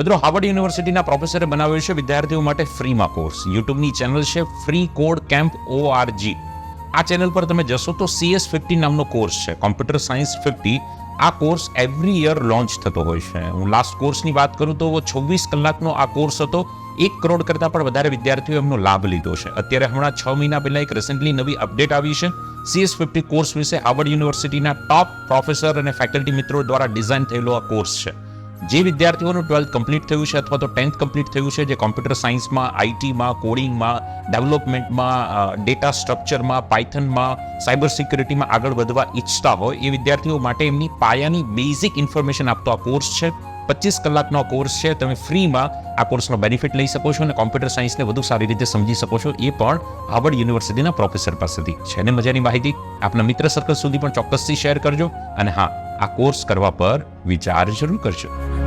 મિત્રો હાર્વર્ડ યુનિવર્સિટીના પ્રોફેસરે બનાવ્યો છે વિદ્યાર્થીઓ માટે ફ્રીમાં કોર્સ યુટ્યુબની ચેનલ છે free code camp O R G આ ચેનલ પર તમે જશો તો સીએસ ફિફ્ટી નામનો કોર્સ છે. કોમ્પ્યુટર સાયન્સ ફિફ્ટી આ કોર્સ એવરી યર લોન્ચ થતો હોય છે. હું લાસ્ટ કોર્સની વાત કરું તો છવ્વીસ કલાકનો આ કોર્સ હતો. એક કરોડ કરતાં પણ વધારે વિદ્યાર્થીઓ એમનો લાભ લીધો છે. અત્યારે હમણાં છ મહિના પહેલાં એક રિસેન્ટલી નવી અપડેટ આવી છે. સીએસ ફિફ્ટી કોર્સ વિશે હાર્વર્ડ યુનિવર્સિટીના ટોપ પ્રોફેસર અને ફેકલ્ટી મિત્રો દ્વારા ડિઝાઇન થયેલો આ કોર્સ છે. જે વિદ્યાર્થીઓનું ટ્વેલ્થ કમ્પ્લીટ થયું છે અથવા તો ટેન્થ કમ્પ્લીટ થયું છે, જે કોમ્પ્યુટર સાયન્સમાં, આઈટીમાં, કોડિંગમાં, ડેવલપમેન્ટમાં ડેટા સ્ટ્રક્ચરમાં, પાયથનમાં, સાયબર સિક્યુરિટીમાં આગળ વધવા ઈચ્છતા હોય, એ વિદ્યાર્થીઓ માટે એમની પાયાની બેઝિક ઇન્ફોર્મેશન આપતો આ કોર્સ છે. પચીસ કલાકનો કોર્સ છે. તમે ફ્રીમાં આ કોર્સનો બેનિફિટ લઈ શકો છો અને કોમ્પ્યુટર સાયન્સને વધુ સારી રીતે સમજી શકો છો. એ પણ હાર્વર્ડ યુનિવર્સિટીના પ્રોફેસર પાસેથી છે. અને મજાની માહિતી આપના મિત્ર સર્કલ સુધી પણ ચોક્કસથી શેર કરજો. અને હા, આ કોર્સ કરવા પર વિચાર જરૂર કરજો.